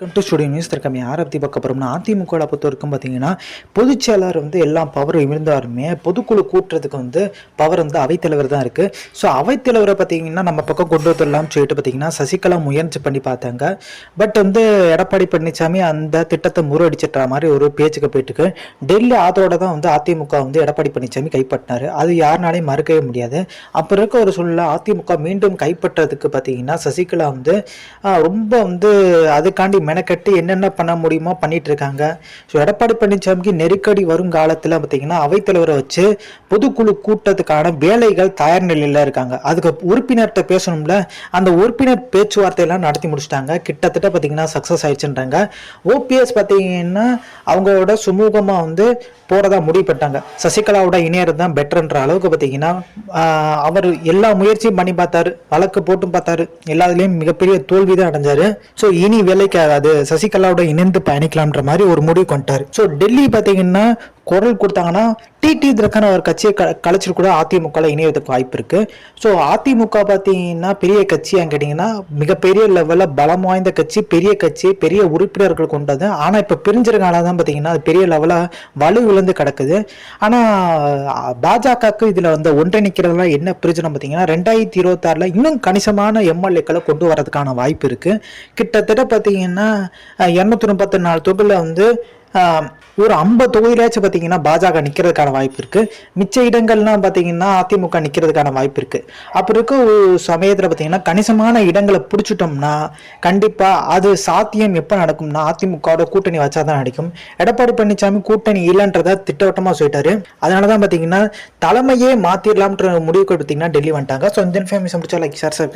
Welcome to studio news திருக்கம் யாரை பற்றி பார்க்க போகிறோம்னா அதிமுகவில் பொறுத்த வரைக்கும் பார்த்தீங்கன்னா பொதுச்செயலாளர் வந்து எல்லா பவரும் இருந்தாலுமே பொதுக்குழு கூட்டுறதுக்கு வந்து பவர் வந்து அவைத்தலைவர் தான் இருக்குது ஸோ அவைத்தலைவரை பார்த்தீங்கன்னா நம்ம பக்கம் கொண்டு வந்துடலாம்னு சொல்லிட்டு பார்த்தீங்கன்னா சசிகலா முயற்சி பண்ணி பார்த்தாங்க. பட் வந்து எடப்பாடி பழனிசாமி அந்த திட்டத்தை முறியடிச்சிட்ற மாதிரி ஒரு பேச்சுக்கு போயிட்டுருக்கு. டெல்லி ஆதரவோட தான் வந்து அதிமுக வந்து எடப்பாடி பழனிசாமி கைப்பற்றினார். அது யாருனாலையும் மறுக்கவே முடியாது. அப்போ இருக்க ஒரு சூழ்நிலை அதிமுக மீண்டும் கைப்பற்றதுக்கு பார்த்தீங்கன்னா சசிகலா வந்து ரொம்ப வந்து அதுக்காண்டி மெனக்கட்டு என்னென்ன பண்ண முடியுமோ பண்ணிட்டு இருக்காங்க ஸோ எடப்பாடி பழனிசாமிக்கு நெருக்கடி வரும் காலத்தில் பார்த்தீங்கன்னா அவைத்தலைவரை வச்சு பொதுக்குழு கூட்டத்துக்கான வேலைகள் தயார் நிலையில் இருக்காங்க. அதுக்கு உறுப்பினர்கிட்ட பேசணும்ல அந்த உறுப்பினர் பேச்சுவார்த்தையெல்லாம் நடத்தி முடிச்சிட்டாங்க. கிட்டத்தட்ட பார்த்தீங்கன்னா சக்ஸஸ் ஆயிடுச்சுன்றாங்க. ஓபிஎஸ் பார்த்தீங்கன்னா அவங்களோட சுமூகமாக வந்து போகிறதா முடிவு பண்ணிட்டாங்க. சசிகலாவோட இணையர் தான் பெட்டர்ன்ற அளவுக்கு பார்த்தீங்கன்னா அவர் எல்லா முயற்சியும் பண்ணி பார்த்தாரு. வழக்கு போட்டும் பார்த்தாரு. எல்லாத்துலேயும் மிகப்பெரிய தோல்வி தான் அடைஞ்சாரு. ஸோ இனி வேலைக்கு ஆகாது சசிகலாவோட இணைந்து பயணிக்கலாம்ன்ற மாதிரி ஒரு முடிவு கொண்டாரு ஸோ டெல்லி பார்த்தீங்கன்னா குரல் கொடுத்தாங்கன்னா டிடி தினகரன் ஒரு கட்சியை க கலைச்சிட்டு கூட அதிமுகவில் இணையறதுக்கு வாய்ப்பு இருக்குது ஸோ அதிமுக பார்த்தீங்கன்னா பெரிய கட்சியாக கேட்டிங்கன்னா மிகப்பெரிய லெவலில் பலம் வாய்ந்த கட்சி பெரிய கட்சி பெரிய உறுப்பினர்கள் கொண்டது. ஆனால் இப்போ பிரிஞ்சிருக்கனால தான் பார்த்தீங்கன்னா அது பெரிய லெவலில் வலு விழுந்து கிடக்குது. ஆனால் பாஜகவுக்கு இதில் வந்து ஒன்றிணைக்கிறதுலாம் என்ன பிரயோஜனம் பார்த்தீங்கன்னா ரெண்டாயிரத்தி இருபத்தாறில் இன்னும் கணிசமான எம்எல்ஏக்களை கொண்டு வரதுக்கான வாய்ப்பு இருக்குது கிட்டத்தட்ட பார்த்தீங்கன்னா இரநூத்தி முப்பத்தி நாலு தொகுதியில் வந்து ஒரு ஐம்பது தொகுதியிலாச்சும் பார்த்தீங்கன்னா பாஜக நிற்கிறதுக்கான வாய்ப்பு இருக்குது மிச்ச இடங்கள்லாம் பார்த்தீங்கன்னா அதிமுக நிற்கிறதுக்கான வாய்ப்பு இருக்குது அப்படி இருக்க ஒரு சமயத்தில் பார்த்தீங்கன்னா கணிசமான இடங்களை பிடிச்சிட்டோம்னா கண்டிப்பாக அது சாத்தியம் எப்போ நடக்கும்னா அதிமுகவோட கூட்டணி வச்சா தான் நடக்கும். எடப்பாடி பழனிசாமி கூட்டணி இல்லைன்றதை திட்டவட்டமாக சொல்லிட்டாரு. அதனால தான் பார்த்தீங்கன்னா தலைமையே மாற்றிடலாம்ன்ற முடிவுக்கு பார்த்தீங்கன்னா டெல்லி வந்துட்டாங்க. ஸோ இந்த இன்ஃபர்மேஷன் பிடிச்சா லைக் சார் சார்